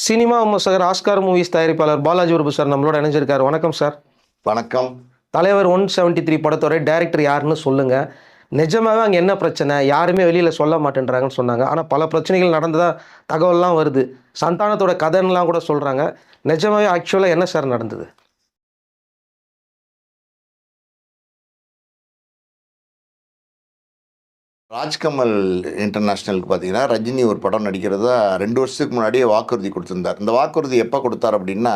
Cinema விமர்சகர் Oscar movies தயாரிப்பாளர் பாலாஜி உருபு சார் நம்மளோட இணைஞ்சிருக்காரு. வணக்கம் சார். வணக்கம். தலைவர் ஒன் செவன்ட்டி த்ரீ படத்தோட டேரக்டர் யாருன்னு சொல்லுங்க. நிஜமாவே அங்கே என்ன பிரச்சனை? யாருமே வெளியில் சொல்ல மாட்டேன்றாங்கன்னு சொன்னாங்க. ஆனால் பல பிரச்சனைகள் நடந்ததா தகவல்லாம் வருது. சந்தானத்தோட கதைன்னெலாம் கூட சொல்கிறாங்க நிஜமாவே ஆக்சுவலாக என்ன சார் நடந்தது? ராஜ்கமல் இன்டர்நேஷ்னலுக்கு பார்த்தீங்கன்னா ரஜினி ஒரு படம் நடிக்கிறதா ரெண்டு வருஷத்துக்கு முன்னாடியே வாக்குறுதி கொடுத்துருந்தார். இந்த வாக்குறுதி எப்போ கொடுத்தார் அப்படின்னா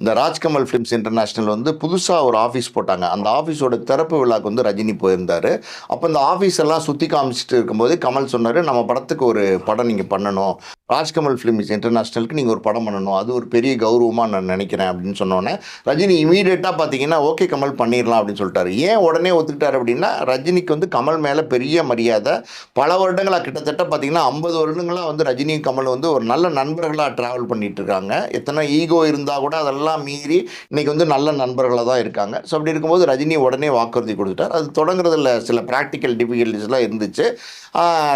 இந்த ராஜ்கமல் ஃபிலிம்ஸ் இன்டர்நேஷ்னல் வந்து புதுசாக ஒரு ஆஃபீஸ் போட்டாங்க. அந்த ஆஃபீஸோட திறப்பு விழாக்கு வந்து ரஜினி போயிருந்தார். அப்போ இந்த ஆஃபீஸ் எல்லாம் சுற்றி காமிச்சிட்டு இருக்கும்போது கமல் சொன்னார் நம்ம படத்துக்கு ஒரு படம் நீங்கள் பண்ணணும். ராஜ்கமல் ஃபிலிம்ஸ் இன்டர்நேஷ்னலுக்கு நீங்கள் ஒரு படம் பண்ணணும். அது ஒரு பெரிய கௌரவமாக நான் நினைக்கிறேன் அப்படின்னு சொன்னோன்னே ரஜினி இமீடியட்டாக பார்த்தீங்கன்னா ஓகே கமல் பண்ணிடலாம் அப்படின்னு சொல்லிட்டாரு. ஏன் உடனே ஒத்துக்கிட்டாரு அப்படின்னா ரஜினிக்கு வந்து கமல் மேலே பெரிய மரியாதை பல வருடங்களாக கிட்டத்தட்ட பார்த்தீங்கன்னா ஐம்பது வருடங்களாக வந்து ரஜினி கமல் வந்து ஒரு நல்ல நண்பர்களாக ட்ராவல் பண்ணிகிட்ருக்காங்க இருக்காங்க எத்தனை ஈகோ இருந்தால் கூட அதெல்லாம் மீறி இன்றைக்கி வந்து நல்ல நண்பர்களாக தான் இருக்காங்க. ஸோ அப்படி இருக்கும்போது ரஜினி உடனே வாக்குறுதி கொடுத்துட்டார். அது தொடங்குறதுல சில ப்ராக்டிக்கல் டிஃபிகல்ட்டிஸ்லாம் இருந்துச்சு.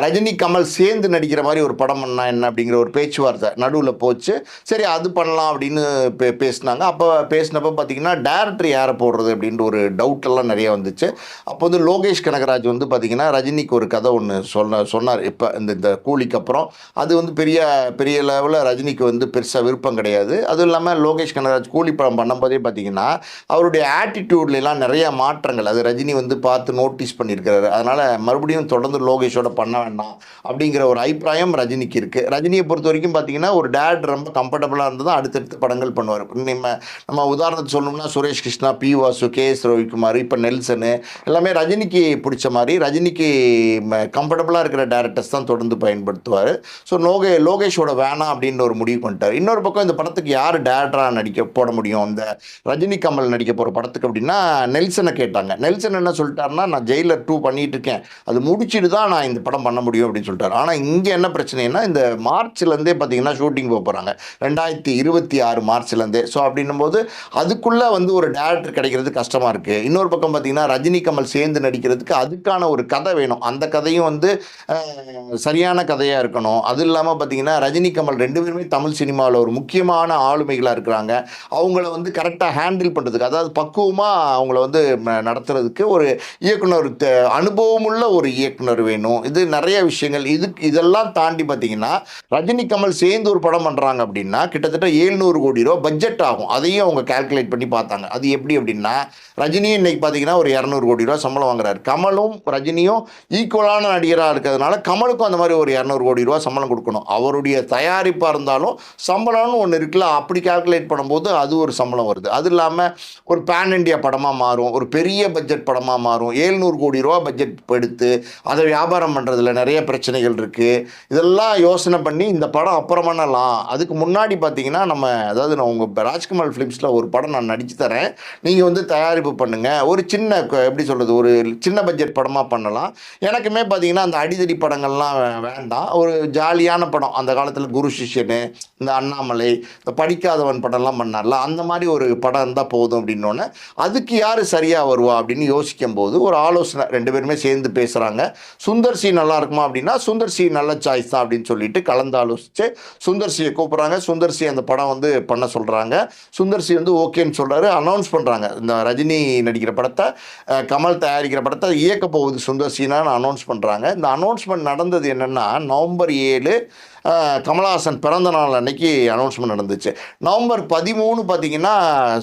ரஜினி கமல் சேர்ந்து நடிக்கிற மாதிரி ஒரு படம் பண்ணா என்ன அப்படிங்கிற ஒரு பேச்சுவார்த்தை நடுவில் போச்சு. சரி அது பண்ணலாம் அப்படின்னு பே பேசினாங்க. அப்போ பேசினப்போ பார்த்தீங்கன்னா டேரக்டர் யாரை போடுறது அப்படின்ற ஒரு டவுட் எல்லாம் நிறைய வந்துச்சு. அப்போ வந்து லோகேஷ் கனகராஜ் வந்து பார்த்தீங்கன்னா ரஜினிக்கு ஒரு கதை ஒன்று சொன்ன சொன்னார். இப்போ இந்த இந்த கூலிக்கு அப்புறம் அது வந்து பெரிய பெரிய லெவலில் ரஜினிக்கு வந்து பெருசாக விருப்பம் கிடையாது. அதுவும் இல்லாமல் லோகேஷ் கனகராஜ் கூலி படம் பண்ணும்போதே பார்த்தீங்கன்னா அவருடைய ஆட்டிடியூட்லாம் நிறைய மாற்றங்கள். அது ரஜினி வந்து பார்த்து நோட்டீஸ் பண்ணியிருக்கிறாரு. அதனால் மறுபடியும் தொடர்ந்து லோகேஷோட பண்ண வேண்டாம் அப்படிங்கிற ஒரு அபிப்பிராயம் ரஜினிக்கு இருக்குது ரஜினியை பொறுத்த வரைக்கும் பார்த்தீங்கன்னா ஒரு டேட் ரொம்ப கம்ஃபர்டபுளாக இருந்தது அடுத்தடுத்து படங்கள் பண்ணுவார். நம்ம நம்ம உதாரணத்துக்கு சொல்லணும்னா Suresh Krishna P Vasu K S Ravikumar இப்போ நெல்சனு எல்லாமே ரஜினிக்கு பிடிச்ச மாதிரி ரஜினிக்கு கம்ஃபர்டபுளாக இருக்கிற டேரக்டர்ஸ் தான் தொடர்ந்து பயன்படுத்துவார். ஸோ லோகே லோகேஷோட வேணாம் அப்படின்ற ஒரு முடிவு பண்ணிட்டார். இன்னொரு பக்கம் இந்த படத்துக்கு யார் டேரக்டராக நடிக்க போட முடியும்? இந்த ரஜினி கமல் நடிக்க போகிற படத்துக்கு அப்படின்னா நெல்சனை கேட்டாங்க. நெல்சன் என்ன சொல்லிட்டாருன்னா நான் ஜெயிலர் டூ பண்ணிகிட்டு இருக்கேன். அது முடிச்சுட்டு தான் நான் இந்த படம் பண்ண முடியும் அப்படின்னு சொல்லிட்டாரு. ஆனால் இங்கே என்ன பிரச்சனைனா இந்த மார்ச்லேருந்தே பார்த்தீங்கன்னா ஷூட்டிங் போக போகிறாங்க ரெண்டாயிரத்தி இருபத்தி ஆறு மார்ச்லேருந்தே. ஸோ அப்படின்னும் போது அதுக்குள்ளே வந்து ஒரு டேரக்டர் கிடைக்கிறது கஷ்டமாக இருக்குது இன்னொரு பக்கம் பார்த்தீங்கன்னா ரஜினி கமல் சேர்ந்து நடிக்கிறதுக்கு அதுக்கான ஒரு கதை வேணும். அந்த கதை கதையும் வந்து சரியான கதையாக இருக்கணும். அது இல்லாமல் பார்த்தீங்கன்னா ரஜினி கமல் ரெண்டு பேருமே தமிழ் சினிமாவில் ஒரு முக்கியமான ஆளுமைகளாக இருக்கிறாங்க. அவங்கள வந்து கரெக்டாக ஹேண்டில் பண்ணுறதுக்கு அதாவது பக்குவமாக அவங்கள வந்து நடத்துறதுக்கு ஒரு இயக்குனர் அனுபவமுள்ள ஒரு இயக்குனர் வேணும். இது நிறைய விஷயங்கள். இதுக்கு இதெல்லாம் தாண்டி பார்த்தீங்கன்னா ரஜினி கமல் சேர்ந்து ஒரு படம் பண்ணுறாங்க அப்படின்னா கிட்டத்தட்ட ஏழ்நூறு கோடி ரூபா பட்ஜெட் ஆகும். அதையும் அவங்க கால்குலேட் பண்ணி பார்த்தாங்க. அது எப்படி அப்படின்னா ரஜினியும் இன்னைக்கு பார்த்தீங்கன்னா ஒரு இரநூறு கோடி ரூபா சம்பளம் வாங்குறாரு. கமலும் ரஜினியும் பாப்புலரான நடிகராக இருக்கிறதுனால கமலுக்கும் அந்த மாதிரி ஒரு இரநூறு கோடி ரூபா சம்பளம் கொடுக்கணும். அவருடைய தயாரிப்பாக இருந்தாலும் சம்பளம்னு ஒன்று இருக்குல்ல அப்படி கால்குலேட் பண்ணும்போது அது ஒரு சம்பளம் வருது. அது இல்லாமல் ஒரு பேன் இண்டியா படமாக மாறும் ஒரு பெரிய பட்ஜெட் படமாக மாறும். ஏழ்நூறு கோடி ரூபா பட்ஜெட் எடுத்து அதை வியாபாரம் பண்ணுறதுல நிறைய பிரச்சனைகள் இருக்குது இதெல்லாம் யோசனை பண்ணி இந்த படம் அப்புறம் பண்ணலாம். அதுக்கு முன்னாடி பார்த்தீங்கன்னா நம்ம அதாவது நான் உங்கள் ராஜ்குமார் ஃபிலிம்ஸில் ஒரு படம் நான் நடித்து தரேன். நீங்கள் வந்து தயாரிப்பு பண்ணுங்கள் ஒரு சின்ன எப்படி சொல்கிறது ஒரு சின்ன பட்ஜெட் படமாக பண்ணலாம். எல்லாமே பார்த்தீங்கன்னா அந்த அடிதடி படங்கள்லாம் வேண்டாம். ஒரு ஜாலியான படம். அந்த காலத்தில் குரு சிஷ்யனு இந்த அண்ணாமலை இந்த படிக்காதவன் படம்லாம் பண்ணார்ல. அந்த மாதிரி ஒரு படம் இருந்தால் போதும் அப்படின்னோடனே அதுக்கு யார் சரியாக வருவா அப்படின்னு யோசிக்கும் போது ஒரு ஆலோசனை ரெண்டு பேருமே சேர்ந்து பேசுகிறாங்க சுந்தர் சி நல்லா இருக்குமா அப்படின்னா சுந்தர் சி நல்ல சாய்ஸ் தான் அப்படின்னு சொல்லிட்டு கலந்து ஆலோசித்து சுந்தர் சியை கூப்பிட்றாங்க. சுந்தர் சி அந்த படம் வந்து பண்ண சொல்கிறாங்க சுந்தர் சி வந்து ஓகேன்னு சொல்கிறாரு அனௌன்ஸ் பண்ணுறாங்க இந்த ரஜினி நடிக்கிற படத்தை கமல் தயாரிக்கிற படத்தை இயக்க போகுது சுந்தர் சீனான்னு அனௌன்ஸ் பண்ணுறாங்க இந்த அனௌன்ஸ்மெண்ட் நடந்தது என்னென்னா நவம்பர் ஏழு கமலஹாசன் பிறந்த நாள் அன்னைக்கு அனௌன்ஸ்மெண்ட் நடந்துச்சு. நவம்பர் பதிமூணு பார்த்தீங்கன்னா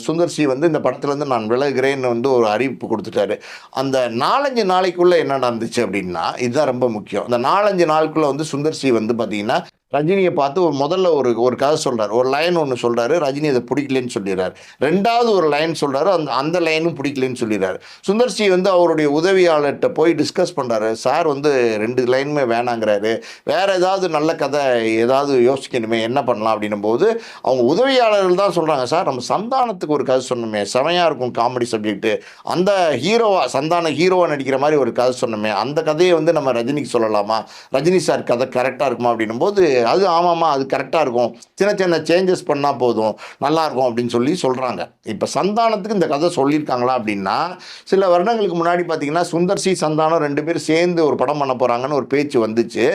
சுந்தர்சி வந்து இந்த படத்துலேருந்து நான் விலகுறேன்னு வந்து ஒரு அறிவிப்பு கொடுத்துட்டாரு. அந்த நாலஞ்சு நாளைக்குள்ளே என்ன நடந்துச்சு அப்படின்னா இதுதான் ரொம்ப முக்கியம். அந்த நாலஞ்சு நாளுக்குள்ளே வந்து சுந்தர்சி வந்து பார்த்திங்கன்னா ரஜினியை பார்த்து ஒரு முதல்ல ஒரு ஒரு கதை சொல்கிறார் ஒரு லைன் ஒன்று சொல்கிறாரு ரஜினி அதை பிடிக்கலன்னு சொல்லிடுறார். ரெண்டாவது ஒரு லைன் சொல்கிறாரு அந்த அந்த லைனும் பிடிக்கலன்னு சொல்லிடுறாரு. சுந்தர் சி வந்து அவருடைய உதவியாளர்கிட்ட போய் டிஸ்கஸ் பண்ணுறாரு சார் வந்து ரெண்டு லைனுமே வேணாங்கிறாரு. வேறு ஏதாவது நல்ல கதை ஏதாவது யோசிக்கணுமே என்ன பண்ணலாம்? அப்படின்னும் போது அவங்க உதவியாளர்கள் தான் சொல்கிறாங்க சார் நம்ம சந்தானத்துக்கு ஒரு கதை சொன்னோமே. செமையாக இருக்கும் காமெடி சப்ஜெக்ட்டு அந்த ஹீரோவாக சந்தான ஹீரோவாக நடிக்கிற மாதிரி ஒரு கதை சொன்னோமே. அந்த கதையை வந்து நம்ம ரஜினிக்கு சொல்லலாமா? ரஜினி சார் கதை கரெக்டாக இருக்குமா? அப்படின்னும் போது அது ஆமாம்மா அது கரெக்டாக இருக்கும். சின்ன சின்ன சேஞ்சஸ் பண்ணால் போதும். நல்லாயிருக்கும் அப்படின்னு சொல்லி சொல்கிறாங்க இப்போ சந்தானத்துக்கு இந்த கதை சொல்லியிருக்காங்களா அப்படின்னா சில வருடங்களுக்கு முன்னாடி பார்த்தீங்கன்னா சுந்தர் சி சந்தானம் ரெண்டு பேரும் சேர்ந்து ஒரு படம் பண்ண போகிறாங்கன்னு ஒரு பேச்சு வந்துச்சு.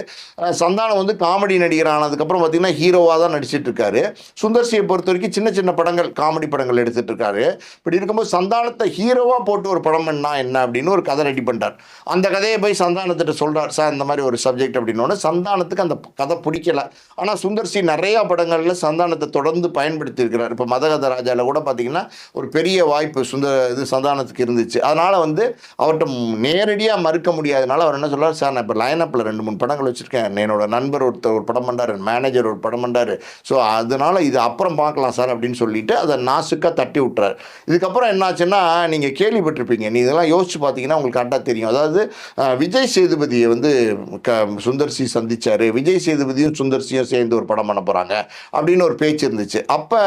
சந்தானம் வந்து காமெடி நடிகர் ஆனதுக்கப்புறம் பார்த்தீங்கன்னா ஹீரோவாக தான் நடிச்சிட்டு இருக்காரு. சுந்தர் சியை பொறுத்த வரைக்கும் சின்ன சின்ன படங்கள் காமெடி படங்கள் எடுத்துட்டு இருக்காரு. இப்படி இருக்கும்போது சந்தானத்தை ஹீரோவாக போட்டு ஒரு படம் பண்ணால் என்ன அப்படின்னு ஒரு கதை ரெடி பண்ணுறார் அந்த கதையை போய் சந்தானத்திட்ட சொல்கிறார் சார் இந்த மாதிரி ஒரு சப்ஜெக்ட் அப்படின்னோடனே சந்தானத்துக்கு அந்த கதை பிடிக்கல. ஆனால் சுந்தர் சி நிறையா படங்களில் சந்தானத்தை தொடர்ந்து பயன்படுத்தி இருக்கிறார் இப்போ மதகத ராஜாவில் கூட பார்த்தீங்கன்னா ஒரு பெரிய வாய்ப்பு சுந்தர இது சந்தானத்துக்கு இருந்துச்சு. அதனால் வந்து அவர்கிட்ட நேரடியாக மறுக்க முடியாதனால அவர் என்ன சொல்றார் சார் நான் இப்போ லைனப்பில் ரெண்டு மூணு படங்கள் வச்சுருக்கேன். என்னோட நண்பர் ஒருத்தர் ஒரு படம் பண்ணார் மேனேஜர் ஒரு படம் பண்ணார் ஸோ அதனால் இது அப்புறம் பார்க்கலாம் சார் அப்படின்னு சொல்லிட்டு அதை நாசுக்காக தட்டி விட்டுறாரு. இதுக்கப்புறம் என்னாச்சுன்னா நீங்கள் கேள்விப்பட்டிருப்பீங்க. நீ இதெல்லாம் யோசிச்சு பார்த்தீங்கன்னா உங்களுக்கு கரெக்டாக தெரியும். அதாவது விஜய் சேதுபதியை வந்து க சுந்தர்சி சந்திச்சாரு. விஜய் சேதுபதியும் சுந்தர்சியும் சேர்ந்து ஒரு படம் பண்ண போகிறாங்க அப்படின்னு ஒரு பேச்சு இருந்துச்சு. அப்போ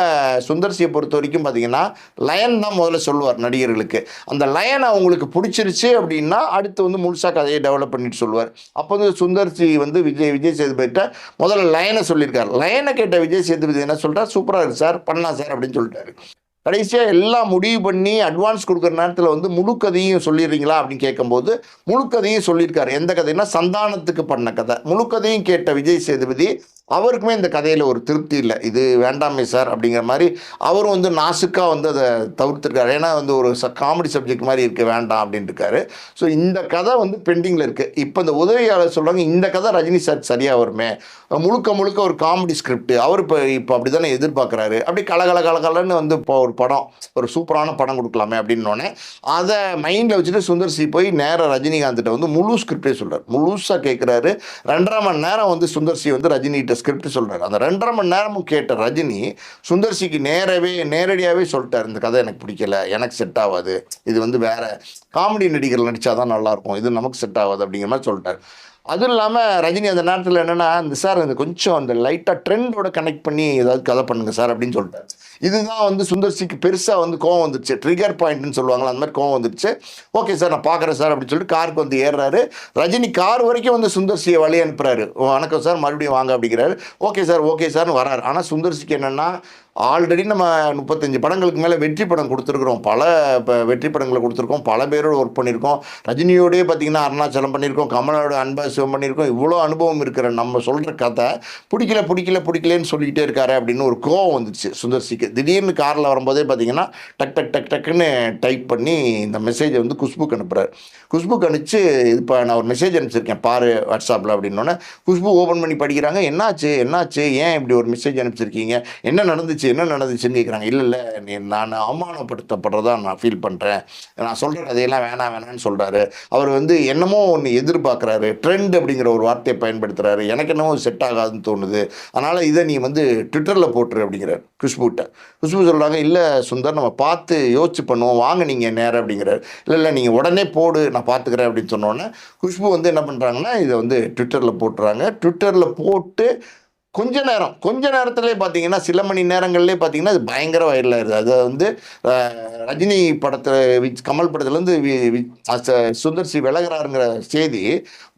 சுந்தர்சியை பொறுத்த வரைக்கும் பார்த்தீங்கன்னா லயன் தான் முதல்ல சொல்லுவார் நடிகர்களுக்கு. அந்த லயன் அவங்களுக்கு பிடிச்சிருச்சு அப்படின்னா அடுத்து வந்து முழுசாக கதையை டெவலப் பண்ணிட்டு சொல்லுவார். அப்போ வந்து சுந்தர் சி வந்து விஜய் விஜய் சேதுபதிட்ட முதல்ல லயனை சொல்லியிருக்கார். லயனை கேட்ட விஜய் சேதுபதி என்ன சொல்கிறார் சூப்பராக இருக்கு சார் பண்ணலாம் சார் அப்படின்னு சொல்லிட்டாரு. கடைசியாக எல்லாம் முடிவு பண்ணி அட்வான்ஸ் கொடுக்குற நேரத்தில் வந்து முழு கதையும் சொல்லிடுறீங்களா அப்படின்னு கேட்கும்போது முழு கதையும் சொல்லியிருக்காரு. எந்த கதைன்னா சந்தானத்துக்கு பண்ண கதை. முழு கதையும் கேட்ட விஜய் சேதுபதி அவருக்குமே இந்த கதையில் ஒரு திருப்தி இல்லை. இது வேண்டாமே சார் அப்படிங்கிற மாதிரி அவரும் வந்து நாசுக்காக வந்து அதை தவிர்த்துருக்காரு. ஏன்னா வந்து ஒரு ச காமெடி சப்ஜெக்ட் மாதிரி இருக்க வேண்டாம் அப்படின்ட்டு இருக்காரு ஸோ இந்த கதை வந்து பெண்டிங்கில் இருக்குது இப்போ இந்த உதவியாளர் சொல்கிறாங்க இந்த கதை ரஜினி சார் சரியாக வருமே? முழுக்க முழுக்க ஒரு காமெடி ஸ்கிரிப்ட் அவர் இப்போ இப்போ அப்படி தானே எதிர்பார்க்குறாரு அப்படி கலகல கலகலன்னு வந்து இப்போ ஒரு படம் ஒரு சூப்பரான படம் கொடுக்கலாமே அப்படின்னோடனே அதை மைண்டில் வச்சுட்டு சுந்தர் சி போய் நேராக ரஜினிகாந்த்கிட்ட வந்து முழு ஸ்கிரிப்டே சொல்கிறார் முழுசாக கேட்குறாரு ரெண்டரை மணி நேரம் வந்து சுந்தர் சி வந்து ரஜினிகிட்ட ஸ்கிரிப்ட் சொல்கிறார் அந்த ரெண்டரை மணி நேரமும் கேட்ட ரஜினி சுந்தர்சிக்கு நேரவே நேரடியாகவே சொல்லிட்டார். இந்த கதை எனக்கு பிடிக்கல எனக்கு செட் ஆகாது. இது வந்து வேற காமெடி நடிகர்கள் நடித்தா தான் நல்லாயிருக்கும். இது நமக்கு செட் ஆகாது அப்படிங்கிற மாதிரி சொல்லிட்டார். அதுவும் இல்லாமல் ரஜினி அந்த நேரத்தில் என்னென்னா இந்த சார் இந்த கொஞ்சம் அந்த லைட்டாக ட்ரெண்டோட கனெக்ட் பண்ணி ஏதாவது கதை பண்ணுங்கள் சார் அப்படின்னு சொல்லிட்டார். இதுதான் வந்து சுந்தர்சிக்கு பெருசாக வந்து கோவம் வந்துருச்சு. ட்ரிகர் பாயிண்ட்னு சொல்லுவாங்களா அந்த மாதிரி கோவம் வந்துருச்சு. ஓகே சார் நான் பார்க்குறேன் சார் அப்படின்னு சொல்லிட்டு காருக்கு வந்து ஏறுறாரு. ரஜினி கார் வரைக்கும் வந்து சுந்தர்சியை வழி அனுப்புறாரு. வணக்கம் சார் மறுபடியும் வாங்க அப்படிங்கிறாரு. ஓகே சார் ஓகே சார்னு வராரு. ஆனால் சுந்தர்சிக்கு என்னென்னா ஆல்ரெடி நம்ம முப்பத்தஞ்சு படங்களுக்கு மேலே வெற்றி படம் கொடுத்துருக்குறோம். பல இப்போ வெற்றி படங்களை கொடுத்துருக்கோம். பல பேரோட ஒர்க் பண்ணியிருக்கோம். ரஜினியோடய பார்த்தீங்கன்னா அருணாச்சலம் பண்ணியிருக்கோம். கமலோட அன்பா சிவம் பண்ணியிருக்கோம். இவ்வளோ அனுபவம் இருக்கிற நம்ம சொல்கிற கதை பிடிக்கல பிடிக்கல பிடிக்கலன்னு சொல்லிக்கிட்டே இருக்காரு அப்படின்னு ஒரு கோவம் வந்துச்சு சுந்தர்சிக்கு திடீர்னு காரில் வரும்போதே பார்த்தீங்கன்னா டக் டக் டக் டக்குன்னு டைப் பண்ணி இந்த மெசேஜை வந்து குஷ்புக்கு அனுப்புகிறார் குஷ்புக்கு அனுப்பிச்சு இப்போ நான் ஒரு மெசேஜ் அனுப்பிச்சிருக்கேன். பாரு வாட்ஸ்அப்பில் அப்படின்னோடனே குஷ்பு ஓப்பன் பண்ணி படிக்கிறாங்க. என்னாச்சு? என்னாச்சு? ஏன் இப்படி ஒரு மெசேஜ் அனுப்பிச்சிருக்கீங்க? என்ன நடந்துச்சு? என்ன நடந்துச்சுன்னு கேட்குறாங்க இல்லை இல்லை நீ நான் அவமானப்படுத்தப்படுறதா நான் ஃபீல் பண்ணுறேன் நான் சொல்கிற கதையெல்லாம் வேணாம் வேணான்னு சொல்கிறாரு அவர் வந்து என்னமோ ஒன்று எதிர்பார்க்குறாரு ட்ரெண்ட் அப்படிங்கிற ஒரு வார்த்தையை பயன்படுத்துகிறாரு எனக்கு என்னமோ செட் ஆகாதுன்னு தோணுது. அதனால் இதை நீ வந்து ட்விட்டரில் போட்டுரு அப்படிங்கிறார் குஷ்புகிட்ட குஷ்பு சொல்கிறாங்க இல்லை சுந்தர் நம்ம பார்த்து யோசிச்சு பண்ணுவோம். வாங்க நீங்கள் நேரம் அப்படிங்கிறார். இல்லை இல்லை நீங்கள் உடனே போடு நான் பார்த்துக்கிறேன் அப்படின்னு சொன்னோன்னே குஷ்பு வந்து என்ன பண்ணுறாங்கன்னா இதை வந்து ட்விட்டரில் போட்டுறாங்க. ட்விட்டரில் போட்டு கொஞ்ச நேரம் கொஞ்ச நேரத்திலே பார்த்தீங்கன்னா சில மணி நேரங்கள்லேயே பார்த்தீங்கன்னா அது பயங்கர வைரல் இருக்குது அது வந்து ரஜினி படத்தில் கமல் படத்துலேருந்து சுந்தர் சி விலகிறாருங்கிற செய்தி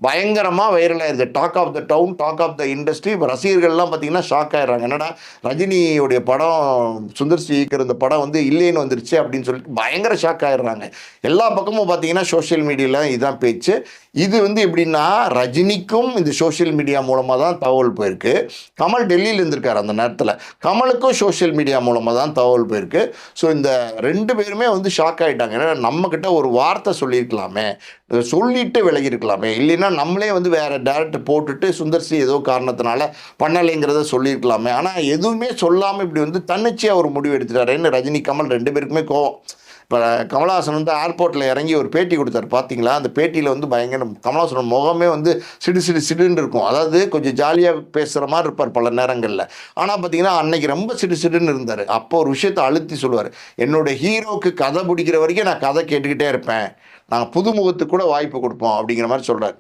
பயங்கரமாக வைரல் ஆயிருது. Talk of the town talk of the industry இப்போ ரசிகர்கள்லாம் பார்த்தீங்கன்னா ஷாக் ஆயிடுறாங்க. என்னடா ரஜினியுடைய படம் சுந்தர் சி இந்த படம் வந்து இல்லைன்னு வந்துருச்சு அப்படின்னு சொல்லிட்டு பயங்கர ஷாக் ஆயிடுறாங்க. எல்லா பக்கமும் பார்த்தீங்கன்னா சோஷியல் மீடியாவில் இதுதான் பேச்சு. இது வந்து எப்படின்னா ரஜினிக்கும் இந்த சோஷியல் மீடியா மூலமாக தான் தகவல் போயிருக்கு. கமல் டெல்லியில் இருந்திருக்கார் அந்த நேரத்தில். கமலுக்கும் சோஷியல் மீடியா மூலமாக தான் தகவல் போயிருக்கு. ஸோ இந்த ரெண்டு பேருமே வந்து ஷாக் ஆகிட்டாங்க ஏன்னா நம்மக்கிட்ட ஒரு வார்த்தை சொல்லியிருக்கலாமே. சொல்லிட்டு விலகி இருக்கலாமே இல்லைன்னா நம்மளே வந்து வேறு டேரக்ட் போட்டுட்டு சுந்தர்சி ஏதோ காரணத்தினால பண்ணலைங்கிறத சொல்லியிருக்கலாமே. ஆனால் எதுவுமே சொல்லாமல் இப்படி வந்து தன்னிச்சையாக ஒரு முடிவு எடுத்துட்டாருன்னு ரஜினி கமல் ரெண்டு பேருக்குமே கோவம். இப்போ கமலஹாசன் வந்து ஏர்போர்ட்டில் இறங்கி ஒரு பேட்டி கொடுத்தாரு. பார்த்தீங்களா அந்த பேட்டியில் வந்து பயங்கர கமலஹாசன் முகமே வந்து சிடு சிடு சிடுன்னு இருக்கும். அதாவது கொஞ்சம் ஜாலியாக பேசுகிற மாதிரி இருப்பார் பல நேரங்களில். ஆனால் பார்த்தீங்கன்னா அன்னைக்கு ரொம்ப சிடு சிடுன்னு இருந்தார். அப்போ ஒரு விஷயத்தை அழுத்தி சொல்லுவார். என்னோட ஹீரோக்கு கதை பிடிக்கிற வரைக்கும் நான் கதை கேட்டுக்கிட்டே இருப்பேன். நாங்கள் புதுமுகத்துக்கு கூட வாய்ப்பு கொடுப்போம் அப்படிங்கிற மாதிரி சொல்கிறார்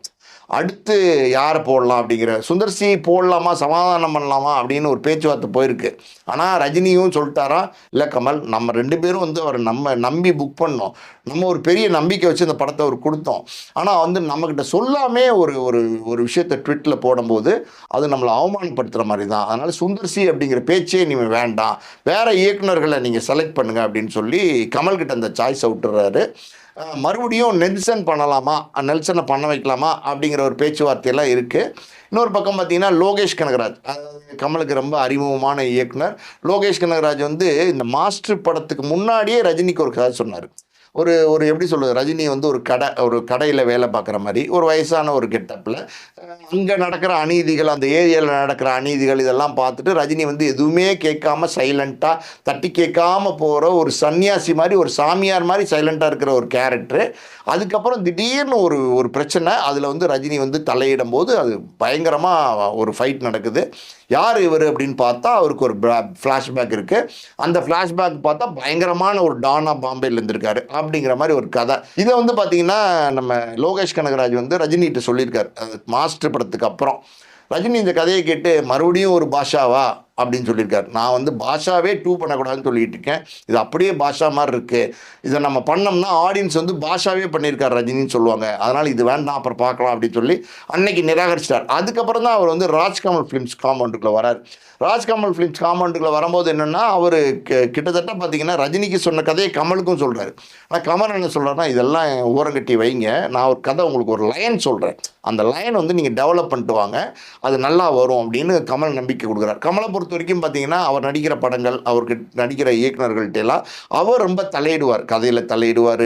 அடுத்து யாரை போடலாம் அப்படிங்கிற சுந்தர்சி போடலாமா சமாதானம் பண்ணலாமா அப்படின்னு ஒரு பேச்சுவார்த்தை போயிருக்கு. ஆனால் ரஜினியும் சொல்லிட்டாரா இல்லை கமல் நம்ம ரெண்டு பேரும் வந்து அவரை நம்ம நம்பி புக் பண்ணோம். நம்ம ஒரு பெரிய நம்பிக்கை வச்சு இந்த படத்தை அவர் கொடுத்தோம். ஆனால் வந்து நம்மக்கிட்ட சொல்லாமே ஒரு ஒரு ஒரு விஷயத்தை ட்விட்டில் போடும்போது அது நம்மளை அவமானப்படுத்துகிற மாதிரி தான் அதனால் சுந்தர்சி அப்படிங்கிற பேச்சே நீங்கள் வேண்டாம். வேறு இயக்குனர்களை நீங்கள் செலக்ட் பண்ணுங்க அப்படின்னு சொல்லி கமல்கிட்ட அந்த சாய்ஸை விட்டுறாரு. மறுபடியும் நெல்சன் பண்ணலாமா? நெல்சனை பண்ண வைக்கலாமா? அப்படிங்கிற ஒரு பேச்சுவார்த்தையெல்லாம் இருக்குது இன்னொரு பக்கம் பார்த்தீங்கன்னா லோகேஷ் கனகராஜ். கமலுக்கு ரொம்ப அறிமுகமான இயக்குனர். லோகேஷ் கனகராஜ் வந்து இந்த மாஸ்டர் படத்துக்கு முன்னாடியே ரஜினிக்கு ஒரு கதை சொன்னார். ஒரு ஒரு எப்படி சொல்கிறது ரஜினி வந்து ஒரு கடை ஒரு கடையில் வேலை பார்க்குற மாதிரி ஒரு வயசான ஒரு கெட்டப்பில் அங்கே நடக்கிற அநீதிகள் அந்த ஏரியாவில் நடக்கிற அநீதிகள் இதெல்லாம் பார்த்துட்டு ரஜினி வந்து எதுவுமே கேட்காம சைலண்ட்டாக தட்டி கேட்காம போகிற ஒரு சன்னியாசி மாதிரி ஒரு சாமியார் மாதிரி சைலண்ட்டாக இருக்கிற ஒரு கேரக்டரு அதுக்கப்புறம் திடீர்னு ஒரு ஒரு பிரச்சனை அதில் வந்து ரஜினி வந்து தலையிடும் போது அது பயங்கரமாக ஒரு ஃபைட் நடக்குது. யார் இவர் அப்படின்னு பார்த்தா அவருக்கு ஒரு ஃப்ளாஷ்பேக் இருக்குது அந்த ஃப்ளாஷ்பேக் பார்த்தா பயங்கரமான ஒரு டானா பாம்பேல இருந்திருக்காரு. அப்படிங்கிற மாதிரி ஒரு கதை. இதை வந்து பார்த்தீங்கன்னா நம்ம லோகேஷ் கனகராஜ் வந்து ரஜினிகிட்ட சொல்லியிருக்காரு. அது மாஸ்டர் படத்துக்கு அப்புறம். ரஜினி இந்த கதையை கேட்டு மறுபடியும் ஒரு பாஷாவா அப்படின்னு சொல்லியிருக்காரு. நான் வந்து பாஷாவே டூ பண்ணக்கூடாதுன்னு சொல்லிட்டு இருக்கேன். இது அப்படியே பாஷா மாதிரி இருக்குது இதை நம்ம பண்ணோம்னா ஆடியன்ஸ் வந்து பாஷாவே பண்ணியிருக்கார் ரஜினின்னு சொல்லுவாங்க. அதனால் இது வேண்டாம் அப்புறம் பார்க்கலாம் அப்படின்னு சொல்லி அன்னைக்கு நிராகரிச்சிட்டார். அதுக்கப்புறம் தான் அவர் வந்து ராஜ்கமல் ஃபிலிம்ஸ் காம்பவுண்டுக்குள்ளே வரார். ராஜ்கமல் ஃபிலிம்ஸ் காம்பவுண்டுக்குள்ளே வரும்போது என்னென்னா அவர் கிட்டத்தட்ட பார்த்தீங்கன்னா ரஜினிக்கு சொன்ன கதையை கமலுக்கும் சொல்கிறாரு ஆனால் கமல் என்ன சொல்கிறாருன்னா இதெல்லாம் ஓரங்கட்டி வைங்க. நான் ஒரு கதை உங்களுக்கு ஒரு லைன் சொல்கிறேன் அந்த லைன் வந்து நீங்கள் டெவலப் பண்ணிட்டு வாங்க. அது நல்லா வரும் அப்படின்னு கமல் நம்பிக்கை கொடுக்குறார். கமலை பொறுத்த வரைக்கும் பார்த்தீங்கன்னா அவர் நடிக்கிற படங்கள் அவருக்கு நடிக்கிற இயக்குனர்கள்ட்ட எல்லாம் அவர் ரொம்ப தலையிடுவார். கதையில் தலையிடுவார்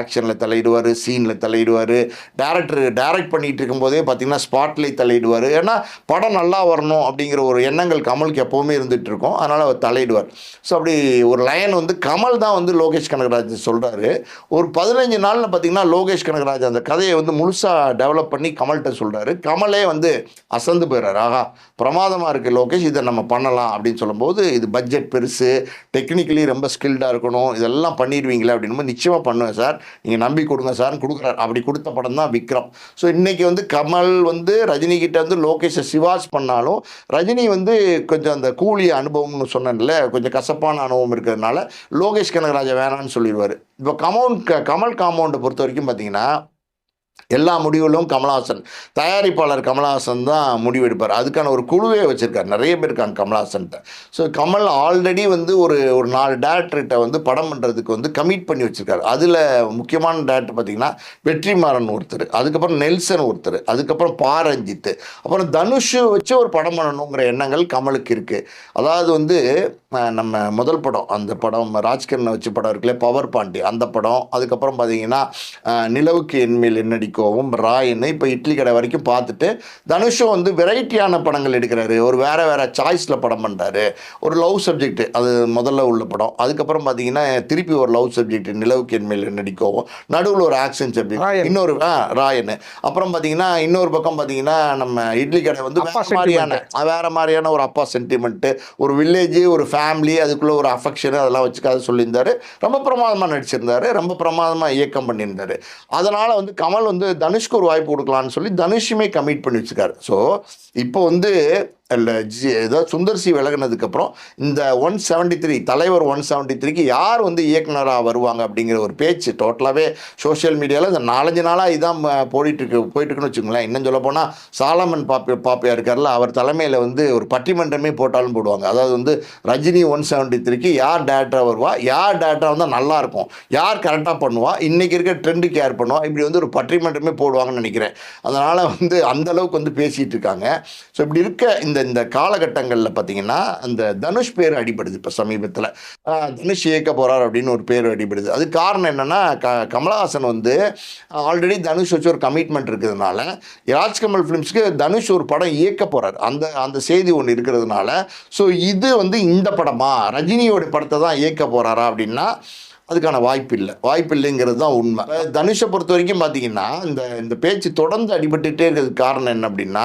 ஆக்ஷனில் தலையிடுவார் சீனில் தலையிடுவார். டேரக்டர் டைரக்ட் பண்ணிட்டு இருக்கும்போதே பார்த்தீங்கன்னா ஸ்பாட்லேயே தலையிடுவார். ஏன்னா படம் நல்லா வரணும் அப்படிங்கிற ஒரு எண்ணங்கள் கமலுக்கு எப்போவுமே இருந்துகிட்டு இருக்கும். அதனால் அவர் தலையிடுவார். ஸோ அப்படி ஒரு லைன் வந்து கமல் தான் வந்து லோகேஷ் கனகராஜ் சொல்கிறாரு ஒரு பதினஞ்சு நாளில் பார்த்தீங்கன்னா லோகேஷ் கனகராஜ் அந்த கதையை வந்து முழுசாக டெவலப் பண்ணி கமல்கிட்ட சொல்கிறாரு கமலே வந்து அசந்து போயிடுறாரு. ஆகா பிரமாதமாக இருக்குது லோகேஷ் இதை நம்ம பண்ணலாம் அப்படின்னு சொல்லும்போது இது பட்ஜெட் பெருசு டெக்னிக்கலி ரொம்ப ஸ்கில்டாக இருக்கணும் இதெல்லாம் பண்ணிடுவீங்களே அப்படின்னு நிச்சயமாக பண்ணுவேன் சார். நீங்கள் நம்பி கொடுங்க சார்னு கொடுக்குறாரு. அப்படி கொடுத்த படம் தான் விக்ரம். ஸோ இன்றைக்கி வந்து கமல் வந்து ரஜினி கிட்ட வந்து லோகேஷை சிவாஸ் பண்ணாலும் ரஜினி வந்து கொஞ்சம் அந்த கூலி அனுபவம்னு சொன்னேன்ல கொஞ்சம் கசப்பான அனுபவம் இருக்கிறதுனால லோகேஷ் கனகராஜா வேணான்னு சொல்லிடுவார். இப்போ கமௌண்ட் கமல் காம்பவுண்டை பொறுத்த வரைக்கும் பார்த்தீங்கன்னா எல்லா முடிவுகளும் கமல்ஹாசன். தயாரிப்பாளர் கமலஹாசன் தான் முடிவெடுப்பார். அதுக்கான ஒரு குழுவே வச்சுருக்கார். நிறைய பேர் இருக்காங்க கமலஹாசன்கிட்ட ஸோ கமல் ஆல்ரெடி வந்து ஒரு ஒரு நாலு டேரக்டர்கிட்ட வந்து படம் பண்ணுறதுக்கு வந்து கமிட் பண்ணி வச்சுருக்காரு. அதில் முக்கியமான டேரக்டர் பார்த்திங்கன்னா வெற்றிமாறன் ஒருத்தர் அதுக்கப்புறம் நெல்சன் ஒருத்தர் அதுக்கப்புறம் பாரஞ்சித் அப்புறம் தனுஷ் வச்சு ஒரு படம் பண்ணணுங்கிற எண்ணங்கள் கமலுக்கு இருக்குது அதாவது வந்து நம்ம முதல் படம் அந்த படம் ராஜ்கிரனை வச்சு படம் இருக்குல்ல பவர் பாண்டி அந்த படம். அதுக்கப்புறம் பார்த்தீங்கன்னா நிலவுக்கு என்மேல் என்னடிக்கோவும் ராயன் இப்போ இட்லி கடை வரைக்கும் பார்த்துட்டு தனுஷும் வந்து வெரைட்டியான படங்கள் எடுக்கிறாரு. ஒரு வேற வேற சாய்ஸில் படம் பண்ணுறாரு ஒரு லவ் சப்ஜெக்ட் அது முதல்ல உள்ள படம். அதுக்கப்புறம் பார்த்தீங்கன்னா திருப்பி ஒரு லவ் சப்ஜெக்ட் நிலவுக்கு என்னடிக்கோவும் நடுவில் ஒரு ஆக்ஷன் சப்ஜெக்ட். இன்னொரு ஆ அப்புறம் பார்த்தீங்கன்னா இன்னொரு பக்கம் பார்த்தீங்கன்னா நம்ம இட்லி கடை வந்து வேற மாதிரியான வேற மாதிரியான ஒரு அப்பா சென்டிமெண்ட்டு ஒரு வில்லேஜ் ஒரு ஃபேமிலி அதுக்குள்ள ஒரு அஃபெக்ஷன் அதெல்லாம் வச்சு கதை சொல்லியிருந்தாரு. ரொம்ப பிரமாதமாக நடிச்சிருந்தாரு. ரொம்ப பிரமாதமாக இயக்கம் பண்ணியிருந்தாரு. அதனால வந்து கமல் வந்து வந்து தனுஷ்க்கு ஒரு வாய்ப்பு கொடுக்கலான்னு சொல்லி தனுஷுமே கமிட் பண்ணி வச்சுருக்காரு. ஸோ இப்போ வந்து இல்லை ஜி ஏதாவது சுந்தர்சி விலகினதுக்கப்புறம் இந்த ஒன் செவன்ட்டி த்ரீ தலைவர் ஒன் செவன்ட்டி த்ரீக்கு யார் வந்து இயக்குனராக வருவாங்க அப்படிங்கிற ஒரு பேச்சு டோட்டலாகவே சோஷியல் மீடியாவில் இந்த நாலஞ்சு நாளாக இதான் போயிட்டுருக்கு போயிட்டுருக்குன்னு வச்சுக்கோங்களேன். இன்னும் சொல்லப்போனால் சாலமன் பாப்பி பாப்பியா இருக்கார்ல அவர் தலைமையில் வந்து ஒரு பட்டிமன்றமே போட்டாலும் போடுவாங்க. அதாவது வந்து ரஜினி ஒன் செவன்ட்டி த்ரீக்கு யார் டேரக்டராக வருவா யார் டேரக்டராக வந்தால் நல்லாயிருக்கும் யார் கரெக்டாக பண்ணுவா இன்றைக்கி இருக்க ட்ரெண்டு கேர் பண்ணுவா இப்படி வந்து ஒரு பட்டிமன்றமே போடுவாங்கன்னு நினைக்கிறேன். அதனால் வந்து அந்த அளவுக்கு வந்து பேசிகிட்டு இருக்காங்க. ஸோ இப்படி இருக்க இந்த இந்த காலகட்டங்களில் பார்த்தீங்கன்னா அந்த தனுஷ் பேர் அடிபடுது இப்போ சமீபத்தில். தனுஷ் இயக்க போகிறார் அப்படின்னு ஒரு பேர் அடிபடுது. அது காரணம் என்னென்னா க கமலஹாசன் வந்து ஆல்ரெடி தனுஷ் வச்சு ஒரு கமிட்மெண்ட் இருக்கிறதுனால ராஜ்கமல் ஃபிலிம்ஸ்க்கு தனுஷ் ஒரு படம் இயக்க போகிறார் அந்த அந்த செய்தி ஒன்று இருக்கிறதுனால. ஸோ இது வந்து இந்த படமா? ரஜினியோட படத்தை தான் இயக்க போகிறாரா அப்படின்னா அதுக்கான வாய்ப்பு இல்லை. வாய்ப்பு இல்லைங்கிறது தான் உண்மை. தனுஷை பொறுத்த வரைக்கும் பார்த்தீங்கன்னா இந்த இந்த பேச்சு தொடர்ந்து அடிபட்டுகிட்டே இருக்கிறதுக்கு காரணம் என்ன அப்படின்னா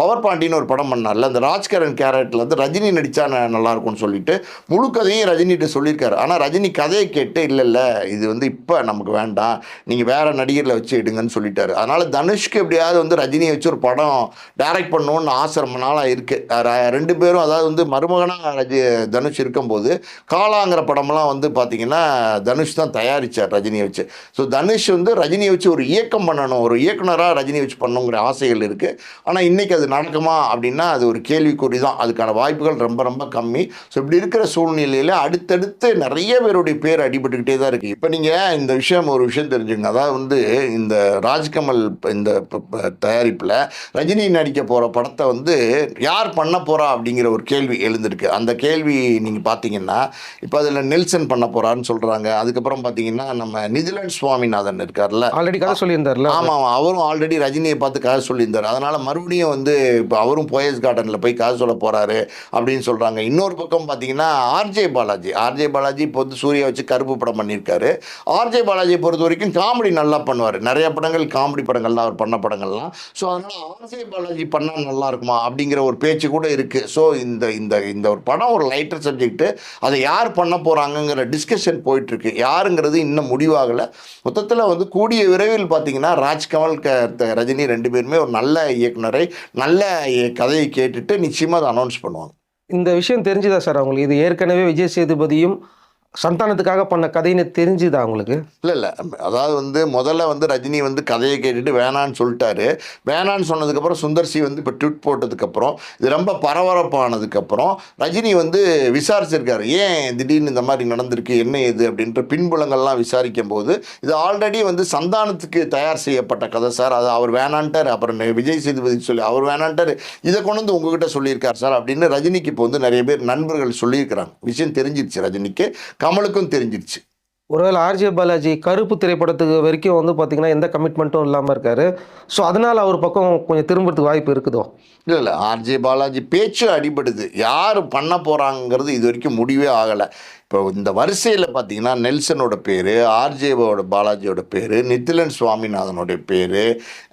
பவர் பாண்டின்னு ஒரு படம் பண்ணார்ல அந்த ராஜ்கரன் கேரக்டரில் வந்து ரஜினி நடித்தா நல்லாயிருக்கும்னு சொல்லிட்டு முழு கதையும் ரஜினிகிட்ட சொல்லியிருக்காரு. ஆனால் ரஜினி கதையை கேட்டு இல்லை இல்லை இது வந்து இப்போ நமக்கு வேண்டாம். நீங்கள் வேற நடிகரில் வச்சு எடுங்கன்னு சொல்லிட்டாரு. அதனால் தனுஷ்க்கு எப்படியாவது வந்து ரஜினியை வச்சு ஒரு படம் டைரக்ட் பண்ணணும்னு ஆசை ரொம்ப நாளாக இருக்குது ரெண்டு பேரும் அதாவது வந்து மருமகனாக ரஜி தனுஷ் இருக்கும்போது காலாங்கிற படம்லாம் வந்து பார்த்திங்கன்னா தனுஷ் தான் தயாரிச்சார் ரஜினியை வச்சு. ஸோ தனுஷ் வந்து ரஜினியை வச்சு ஒரு இயக்கம் பண்ணணும். ஒரு இயக்குனராக ரஜினியை வச்சு பண்ணணுங்கிற ஆசைகள் இருக்குது ஆனால் இன்றைக்கி அது நடக்குமா அப்படின்னா அது ஒரு கேள்விக்குறி தான். அதுக்கான வாய்ப்புகள் ரொம்ப ரொம்ப கம்மி. ஸோ இப்படி இருக்கிற சூழ்நிலையில் அடுத்தடுத்து நிறைய பேருடைய பேர் அடிபட்டுக்கிட்டே தான் இருக்குது இப்போ நீங்கள் இந்த விஷயம் ஒரு விஷயம் தெரிஞ்சுங்க. அதாவது வந்து இந்த ராஜ்கமல் இந்த தயாரிப்பில் ரஜினி நடிக்க போகிற படத்தை வந்து யார் பண்ண போகிறா அப்படிங்கிற ஒரு கேள்வி எழுந்திருக்கு. அந்த கேள்வி நீங்கள் பார்த்தீங்கன்னா இப்போ அதில் நெல்சன் பண்ண போகிறான்னு சொல்கிறாங்க அதுக்கப்புறம் பார்த்தீங்கன்னா நம்ம நிதிலன் சுவாமிநாதன் இருக்கார்ல. ஆல்ரெடி கதை சொல்லியிருந்தார்ல? ஆமாம் ஆமாம். அவரும் ஆல்ரெடி ரஜினியை பார்த்து கதை சொல்லியிருந்தார். அதனால் மறுபடியும் வந்து இப்போ அவரும் போயஸ் கார்டனில் போய் கதை சொல்ல போகிறாரு அப்படின்னு சொல்கிறாங்க இன்னொரு பக்கம் பார்த்தீங்கன்னா ஆர்ஜே பாலாஜி ஆர்ஜே பாலாஜி இப்போ வந்து சூர்யா வச்சு கருப்பு படம் பண்ணியிருக்காரு. ஆர்ஜே பாலாஜியை பொறுத்த வரைக்கும் காமெடி நல்லா பண்ணுவார். நிறைய படங்கள் காமெடி படங்கள்லாம் அவர் பண்ண படங்கள்லாம். ஸோ அதனால் ஆர்ஜே பாலாஜி பண்ணால் நல்லா இருக்குமா அப்படிங்கிற ஒரு பேச்சு கூட இருக்குது ஸோ இந்த இந்த இந்த ஒரு படம் ஒரு லைட்டர் சப்ஜெக்ட்டு அதை யார் பண்ண போகிறாங்கங்கிற டிஸ்கஷன் போயிட்டுருக்கு யாருங்கிறது இன்னும் முடிவாகலை. மொத்தத்தில் வந்து கூடிய விரைவில் பார்த்தீங்கன்னா ராஜ்கமல் க ரஜினி ரெண்டு பேருமே ஒரு நல்ல இயக்குனரை நல்ல கதையை கேட்டுட்டு நிச்சயமாக அதை அனௌன்ஸ் பண்ணுவாங்க. இந்த விஷயம் தெரிஞ்சுதா சார் அவங்களுக்கு? இது ஏற்கனவே விஜய் சேதுபதியும் சந்தானத்துக்காக பண்ண கதைன்னு தெரிஞ்சுதா அவங்களுக்கு இல்லை இல்லை. அதாவது வந்து முதல்ல வந்து ரஜினி வந்து கதையை கேட்டுட்டு வேணான்னு சொல்லிட்டாரு. வேணான்னு சொன்னதுக்கப்புறம் சுந்தர்சி வந்து இப்போ ட்விட் போட்டதுக்கப்புறம் இது ரொம்ப பரபரப்பானதுக்கப்புறம் ரஜினி வந்து விசாரிச்சிருக்காரு. ஏன் திடீர்னு இந்த மாதிரி நடந்திருக்கு? என்ன இது அப்படின்ற பின்புலங்கள்லாம் விசாரிக்கும் போது இது ஆல்ரெடி வந்து சந்தானத்துக்கு தயார் செய்யப்பட்ட கதை சார். அது அவர் வேணான்ட்டார். அப்புறம் விஜய் சேதுபதி சொல்லி அவர் வேணான்ட்டார். இதை கொண்டு வந்து உங்ககிட்ட சொல்லியிருக்கார் சார் அப்படின்னு ரஜினிக்கு இப்போ வந்து நிறைய பேர் நண்பர்கள் சொல்லியிருக்கிறாங்க. விஷயம் தெரிஞ்சிருச்சு ரஜினிக்கு. கமலுக்கும் தெரிஞ்சிருச்சு. ஒருவேளை ஆர்ஜே பாலாஜி கருப்பு திரைப்படத்துக்கு வரைக்கும் வந்து பார்த்தீங்கன்னா எந்த கமிட்மெண்ட்டும் இல்லாமல் இருக்காரு. ஸோ அதனால் அவர் பக்கம் கொஞ்சம் திரும்புறதுக்கு வாய்ப்பு இருக்குதோ? இல்லை இல்லை. ஆர்ஜே பாலாஜி பேச்சு அடிபடுது. யார் பண்ண போகிறாங்கிறது இது வரைக்கும் முடிவே ஆகலை. இப்போ இந்த வரிசையில் பார்த்தீங்கன்னா நெல்சனோட பேர் ஆர்ஜேவோட பாலாஜியோட பேர் நித்திலன் சுவாமிநாதனோட பேர்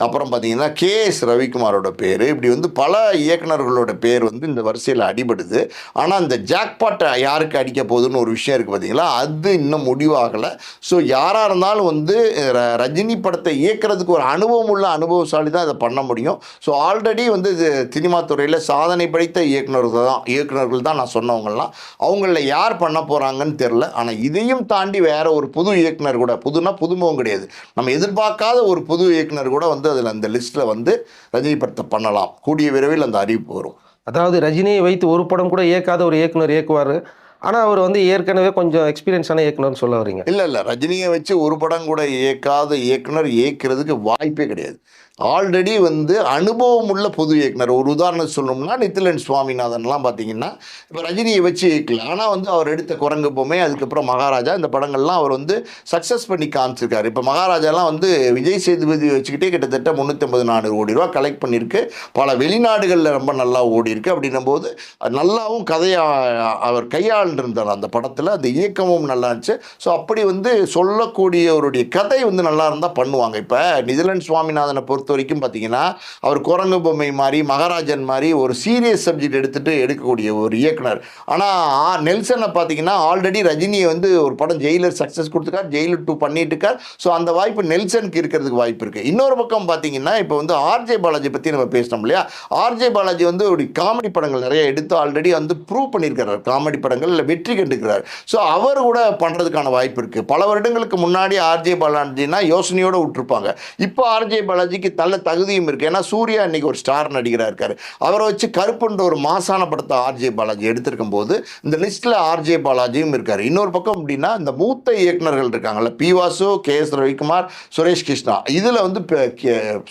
அப்புறம் பார்த்தீங்கன்னா கே எஸ் ரவிக்குமாரோட பேர் இப்படி வந்து பல இயக்குனர்களோட பேர் வந்து இந்த வரிசையில் அடிபடுது. ஆனால் இந்த ஜாக்பாட்டை யாருக்கு அடிக்க போகுதுன்னு ஒரு விஷயம் இருக்குது பார்த்தீங்களா? அது இன்னும் முடிவாகலை. ஸோ யாராக இருந்தாலும் வந்து ர- ரஜினி படத்தை இயக்குறதுக்கு ஒரு அனுபவம் உள்ள அனுபவசாலி தான் இதை பண்ண முடியும். ஸோ ஆல்ரெடி வந்து இது சினிமா துறையில் சாதனை படைத்த இயக்குனர்கள் தான் இயக்குனர்கள் தான் நான் சொன்னவங்கலாம் அவங்களில் யார் பண்ண போகிறாங்க போகிறாங்கன்னு தெரில ஆனால் இதையும் தாண்டி வேற ஒரு புது இயக்குனர் கூட புதுனா புதுமுகம் கிடையாது. நம்ம எதிர்பார்க்காத ஒரு புது இயக்குனர் கூட வந்து அதில் அந்த லிஸ்ட்டில் வந்து ரஜினி படத்தை பண்ணலாம். கூடிய விரைவில் அந்த அறிவிப்பு வரும். அதாவது ரஜினியை வைத்து ஒரு படம் கூட இயக்காத ஒரு இயக்குனர் இயக்குவார். ஆனால் அவர் வந்து ஏற்கனவே கொஞ்சம் எக்ஸ்பீரியன்ஸான இயக்குனர்னு சொல்ல வரீங்க. இல்லை இல்லை. ரஜினியை வச்சு ஒரு படம் கூட இயக்காத இயக்குனர் இயக்கிறதுக்கு வாய்ப்பே கிடையாது. ஆல்ரெடி வந்து அனுபவம் உள்ள பொது இயக்குனர். ஒரு உதாரணம் சொல்லணும்னா நித்திலன் சுவாமிநாதன்லாம் பார்த்தீங்கன்னா இப்போ ரஜினியை வச்சு இயக்கல. ஆனால் வந்து அவர் எடுத்த குரங்கு பொம்மை அதுக்கப்புறம் மகாராஜா இந்த படங்கள்லாம் அவர் வந்து சக்ஸஸ் பண்ணி காமிச்சிருக்காரு. இப்போ மகாராஜாலாம் வந்து விஜய் சேதுபதி வச்சுக்கிட்டே கிட்டத்தட்ட முந்நூற்றம்பது நானூறு கோடி ரூபா கலெக்ட் பண்ணியிருக்கு. பல வெளிநாடுகளில் ரொம்ப நல்லா ஓடி இருக்கு அப்படின்னும் போது அது நல்லாவும் கதையாக அவர் கையாண்டிருந்தார் அந்த படத்தில். அந்த இயக்கமும் நல்லா இருந்துச்சு. ஸோ அப்படி வந்து சொல்லக்கூடியவருடைய கதை வந்து நல்லா இருந்தால் பண்ணுவாங்க. இப்போ நிதிலன் சுவாமிநாதனை பொறுத்த வரைக்கும் பார்த்தீங்கன்னா அவர் குரங்கு பொம்மை மாதிரி மகாராஜன் மாதிரி ஒரு சீரியஸ் சப்ஜெக்ட் எடுத்துகிட்டு எடுக்கக்கூடிய ஒரு இயக்குனர். ஆனால் நெல்சனை பார்த்தீங்கன்னா ஆல்ரெடி ரஜினியை வந்து ஒரு படம் ஜெயிலர் சக்ஸஸ் கொடுத்துருக்கார் ஜெயிலர் டூ பண்ணிட்டு இருக்கார் ஸோ அந்த வாய்ப்பு நெல்சனுக்கு இருக்கிறதுக்கு வாய்ப்பு இருக்குது இன்னொரு பக்கம் பார்த்தீங்கன்னா இப்போ வந்து ஆர்ஜே பாலாஜி பற்றி நம்ம பேசினோம் இல்லையா? ஆர்ஜே பாலாஜி வந்து ஒரு காமெடி படங்கள் நிறைய எடுத்து ஆல்ரெடி வந்து ப்ரூவ் பண்ணியிருக்கிறார். காமெடி படங்கள் இல்லை வெற்றி கண்டுக்கிறார். ஸோ அவர் கூட பண்ணுறதுக்கான வாய்ப்பு இருக்குது பல வருடங்களுக்கு முன்னாடி ஆர்ஜே பாலாஜினா யோசனையோடு விட்டுருப்பாங்க. இப்போ ஆர்ஜே பாலாஜிக்கு நல்ல தகுதியும் இருக்குது ஏன்னா சூர்யா இன்றைக்கி ஒரு ஸ்டார் நடிகராக இருக்கார். அவரை வச்சு கருப்புன்ற ஒரு மாசான படத்தை ஆர்ஜே பாலாஜி எடுத்திருக்கும் போது இந்த லிஸ்ட்டில் ஆர்ஜே பாலாஜியும் இருக்கார். இன்னொரு பக்கம் அப்படின்னா இந்த மூத்த இயக்குனர்கள் இருக்காங்கல்ல P Vasu K S Ravikumar Suresh Krishna. இதில் வந்து இப்போ கே-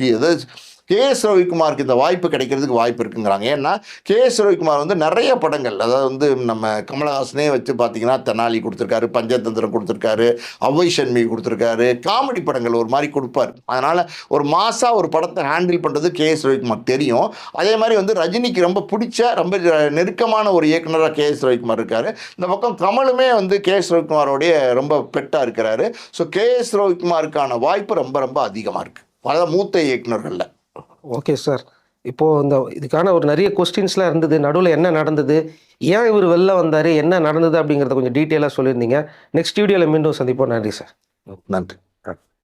பி- இது கே எஸ் ரவிக்குமாருக்கு இந்த வாய்ப்பு கிடைக்கிறதுக்கு வாய்ப்பு இருக்குங்கிறாங்க. ஏன்னா கே எஸ் ரவிக்குமார் வந்து நிறைய படங்கள் அதாவது வந்து நம்ம கமலஹாசனே வச்சு பார்த்தீங்கன்னா தெனாலி கொடுத்துருக்காரு பஞ்சதந்திரம் கொடுத்துருக்காரு அவ்வை சண்மி கொடுத்துருக்காரு காமெடி படங்கள் ஒரு மாதிரி கொடுப்பார். அதனால் ஒரு மாதம் ஒரு படத்தை ஹேண்டில் பண்ணுறது கே எஸ் ரவிக்குமார் தெரியும். அதே மாதிரி வந்து ரஜினிக்கு ரொம்ப பிடிச்ச ரொம்ப நெருக்கமான ஒரு இயக்குனராக கே எஸ் ரவிக்குமார் இருக்கார். இந்த பக்கம் கமலுமே வந்து கே எஸ் ரவிக்குமாரோடைய ரொம்ப பெட்டாக இருக்கிறாரு. ஸோ கே எஸ் ரவிக்குமாருக்கான வாய்ப்பு ரொம்ப ரொம்ப அதிகமாக இருக்குது பல மூத்த இயக்குனர்களில். Okay sir. இப்போது இந்த இதுக்கான ஒரு நிறைய கொஸ்டின்ஸ்லாம் இருந்தது. நடுவில் என்ன நடந்தது? ஏன் இவர் வெளில வந்தார்? என்ன நடந்தது? அப்படிங்கிறத கொஞ்சம் டீட்டெயிலாக சொல்லியிருந்தீங்க. நெக்ஸ்ட் வீடியோவில் மீண்டும் சந்திப்போம். நன்றி சார். நன்றி.